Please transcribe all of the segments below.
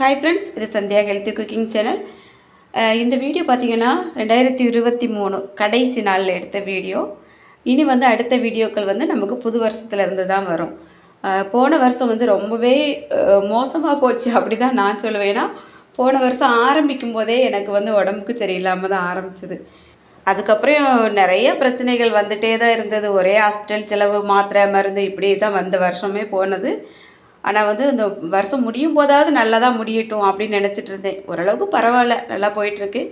Hi friends இது Sandhya healthy cooking channel இந்த video பார்த்தீங்கன்னா ரெண்டாயிரத்தி இருபத்தி மூணு கடைசி நாளில் எடுத்த வீடியோ. இனி வந்து அடுத்த வீடியோக்கள் வந்து நமக்கு புது வருஷத்துல இருந்து தான் வரும். போன வருஷம் வந்து ரொம்பவே மோசமாக போச்சு. அப்படி தான் நான் சொல்லுவேன். ஏன்னா போன வருஷம் ஆரம்பிக்கும் போதே எனக்கு வந்து உடம்புக்கு சரியில்லாமல் தான் ஆரம்பிச்சது. அதுக்கப்புறம் நிறைய பிரச்சனைகள் வந்துட்டே தான் இருந்தது. ஒரே ஹாஸ்பிட்டல் செலவு மாத்திரை மருந்து இப்படி தான் வந்த வருஷமே போனது. ஆனால் வந்து இந்த வருஷம் முடியும் போதாவது நல்லா தான் முடியட்டும் அப்படின்னு நினச்சிட்டு இருந்தேன். ஓரளவுக்கு பரவாயில்ல நல்லா போயிட்டுருக்கு.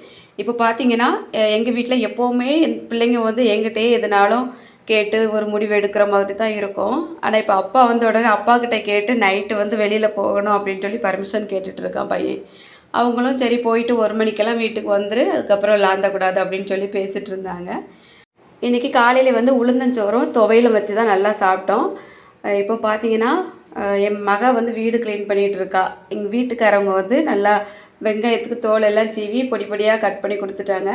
இப்போ பார்த்தீங்கன்னா எங்கள் வீட்டில் எப்போவுமே என் பிள்ளைங்க வந்து எங்கிட்டே எதுனாலும் கேட்டு ஒரு முடிவு எடுக்கிற மாதிரி தான் இருக்கும். ஆனால் இப்போ அப்பா வந்த உடனே அப்பா கிட்ட கேட்டு நைட்டு வந்து வெளியில் போகணும் அப்படின்னு சொல்லி பர்மிஷன் கேட்டுட்டு இருக்கான் பையன். அவங்களும் சரி போயிட்டு ஒரு மணிக்கெல்லாம் வீட்டுக்கு வந்துரு அதுக்கப்புறம் லாந்தக்கூடாது அப்படின்னு சொல்லி பேசிகிட்டு இருந்தாங்க. இன்றைக்கி காலையில் வந்து உளுந்தஞ்சோறும் துவையலும் வச்சு தான் நல்லா சாப்பிட்டோம். இப்போ பார்த்தீங்கன்னா என் மக வந்து வீடு க்ளீன் பண்ணிகிட்டு இருக்கா. எங்கள் வீட்டுக்காரவங்க வந்து நல்லா வெங்காயத்துக்கு தோல் எல்லாம் சீவி பொடி பொடியாக கட் பண்ணி கொடுத்துட்டாங்க.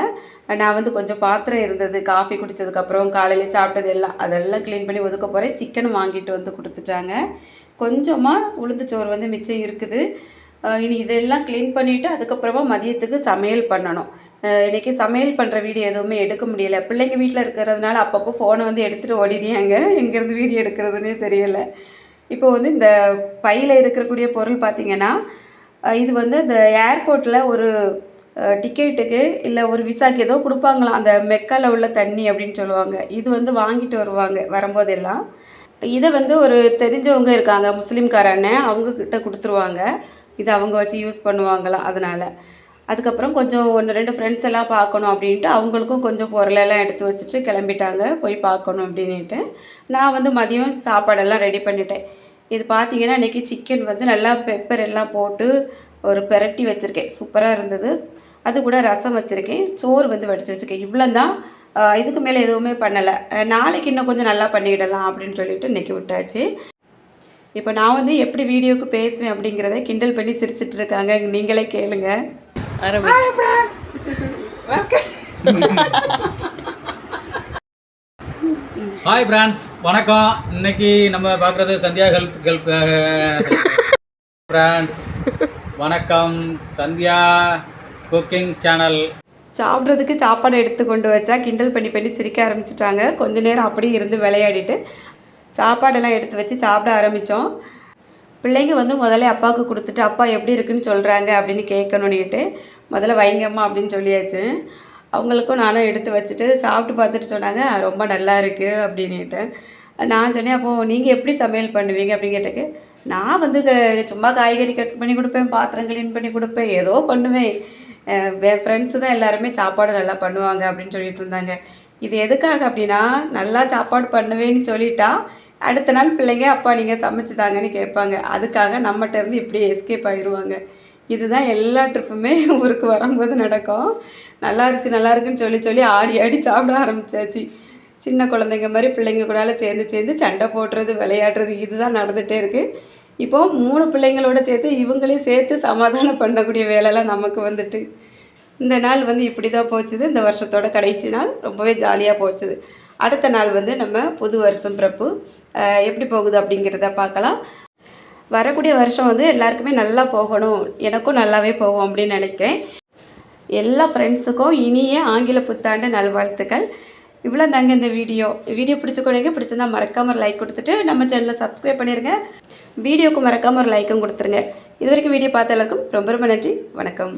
நான் வந்து கொஞ்சம் பாத்திரம் இருந்தது காஃபி குடித்ததுக்கப்புறம் காலையில் சாப்பிட்டது எல்லாம் அதெல்லாம் க்ளீன் பண்ணி ஒதுக்க போகிறேன் சிக்கன் வாங்கிட்டு வந்து கொடுத்துட்டாங்க. கொஞ்சமாக உளுந்துச்சோறு வந்து மிச்சம் இருக்குது. இனி இதெல்லாம் க்ளீன் பண்ணிவிட்டு அதுக்கப்புறமா மதியத்துக்கு சமையல் பண்ணணும். இன்றைக்கி சமையல் பண்ணுற வீடியோ எதுவுமே எடுக்க முடியல. பிள்ளைங்க வீட்டில் இருக்கிறதுனால அப்பப்போ ஃபோனை வந்து எடுத்துகிட்டு ஓடிடுறாங்க. எங்கேருந்து வீடியோ எடுக்கிறதுனே தெரியலை. இப்போ வந்து இந்த பையில் இருக்கக்கூடிய பொருள் பார்த்திங்கன்னா இது வந்து இந்த ஏர்போர்ட்டில் ஒரு டிக்கெட்டுக்கு இல்லை ஒரு விசாக்கு ஏதோ கொடுப்பாங்களாம். அந்த மெக்கால உள்ள தண்ணி அப்படின்னு சொல்லுவாங்க. இது வந்து வாங்கிட்டு வருவாங்க வரும்போதெல்லாம். இதை வந்து ஒரு தெரிஞ்சவங்க இருக்காங்க முஸ்லீம்காரன்னு அவங்கக்கிட்ட கொடுத்துருவாங்க. இதை அவங்க வச்சு யூஸ் பண்ணுவாங்களாம் அதனால். அதுக்கப்புறம் கொஞ்சம் ஒன்று ரெண்டு ஃப்ரெண்ட்ஸ் எல்லாம் பார்க்கணும் அப்படின்ட்டு அவங்களுக்கும் கொஞ்சம் பொருளெல்லாம் எடுத்து வச்சுட்டு கிளம்பிட்டாங்க. போய் பார்க்கணும் அப்படின்ட்டு நான் வந்து மதியம் சாப்பாடெல்லாம் ரெடி பண்ணிட்டேன். இது பார்த்தீங்கன்னா இன்றைக்கி சிக்கன் வந்து நல்லா பெப்பர் எல்லாம் போட்டு ஒரு பெரட்டி வச்சுருக்கேன். சூப்பராக இருந்தது. அது கூட ரசம் வச்சுருக்கேன். சோறு வந்து வடித்து வச்சுருக்கேன். இவ்வளோ தான் இதுக்கு மேலே எதுவுமே பண்ணலை. நாளைக்கு இன்னும் கொஞ்சம் நல்லா பண்ணிக்கிடலாம் அப்படின்னு சொல்லிட்டு இன்றைக்கி விட்டாச்சு. இப்போ நான் வந்து எப்படி வீடியோக்கு பேசுவேன் அப்படிங்கிறத கிண்டல் பண்ணி சிரிச்சிட்ருக்காங்க நீங்களே கேளுங்கள் ஹாய் ஃப்ரெண்ட்ஸ் வணக்கம். இன்னைக்கு நம்ம பார்க்குறது சந்தியா ஹெல்த் ஹெல்ப் ஃப்ரெண்ட்ஸ் வணக்கம். சந்தியா குக்கிங் சேனல் சாப்பிட்றதுக்கு சாப்பாடு எடுத்து கொண்டு வச்சா கிண்டல் பண்ணி பண்ணி சிரிக்க ஆரம்பிச்சிட்டாங்க. கொஞ்ச நேரம் அப்படியே இருந்து விளையாடிட்டு சாப்பாடெல்லாம் எடுத்து வச்சு சாப்பிட ஆரம்பித்தோம் பிள்ளைங்க வந்து முதல்ல அப்பாவுக்கு கொடுத்துட்டு அப்பா எப்படி இருக்குன்னு சொல்கிறாங்க அப்படின்னு கேட்கணுன்னுட்டு முதல்ல வைங்கம்மா அப்படின்னு சொல்லியாச்சு. அவங்களுக்கும் நானும் எடுத்து வச்சுட்டு சாப்பிட்டு பார்த்துட்டு சொன்னாங்க ரொம்ப நல்லா இருக்குது அப்படின்னுட்டு. நான் சொன்னேன் அப்போது நீங்கள் எப்படி சமையல் பண்ணுவீங்க? அப்படின்னு கேட்டக்கு நான் வந்து சும்மா காய்கறி கட் பண்ணி கொடுப்பேன் பாத்திரம் க்ளீன் பண்ணி கொடுப்பேன் ஏதோ பண்ணுவேன். என் ஃப்ரெண்ட்ஸு தான் எல்லாருமே சாப்பாடு நல்லா பண்ணுவாங்க அப்படின்னு சொல்லிட்டு இருந்தாங்க. இது எதுக்காக அப்படின்னா நல்லா சாப்பாடு பண்ணுவேன்னு சொல்லிட்டா அடுத்த நாள் பிள்ளைங்க அப்பா நீங்கள் சமைச்சுதாங்கன்னு கேட்பாங்க. அதுக்காக நம்மகிட்டேருந்து இப்படி எஸ்கேப் ஆயிடுவாங்க இதுதான் எல்லா ட்ரிப்புமே ஊருக்கு வரும்போது நடக்கும். நல்லா நல்லாயிருக்குன்னு நல்லா இருக்குன்னு சொல்லி சொல்லி ஆடி ஆடி சாப்பிட ஆரம்பிச்சாச்சு. சின்ன குழந்தைங்க மாதிரி பிள்ளைங்க கூடால சேர்ந்து சேர்ந்து சண்டை போடுறது விளையாடுறது இதுதான் நடந்துகிட்டே இருக்குது இப்போ மூணு பிள்ளைங்களோட சேர்த்து இவங்களையும் சேர்த்து சமாதானம் பண்ணக்கூடிய வேலைலாம் நமக்கு வந்துட்டு இந்த நாள் வந்து இப்படி தான் போச்சுது. இந்த வருஷத்தோட கடைசி நாள் ரொம்பவே ஜாலியாக போச்சுது. அடுத்த நாள் வந்து நம்ம புது வருஷம் பிறப்பு எப்படி போகுது அப்படிங்கிறத பார்க்கலாம். வரக்கூடிய வருஷம் வந்து எல்லாருக்குமே நல்லா போகணும். எனக்கும் நல்லாவே போகும் அப்படின்னு நினைக்கிறேன். எல்லா ஃப்ரெண்ட்ஸுக்கும் இனிய ஆங்கில புத்தாண்டு நல்வாழ்த்துக்கள். இவ்வளோ தாங்க இந்த வீடியோ. வீடியோ பிடிச்சிக்கொடுங்க பிடிச்சிருந்தா மறக்காமல் ஒரு லைக் கொடுத்துட்டு நம்ம சேனலை சப்ஸ்கிரைப் பண்ணிடுங்க வீடியோவுக்கு மறக்காமல் ஒரு லைக்கும் கொடுத்துருங்க. இது வரைக்கும் வீடியோ பார்த்த எல்லாருக்கும் ரொம்ப ரொம்ப நன்றி. வணக்கம்.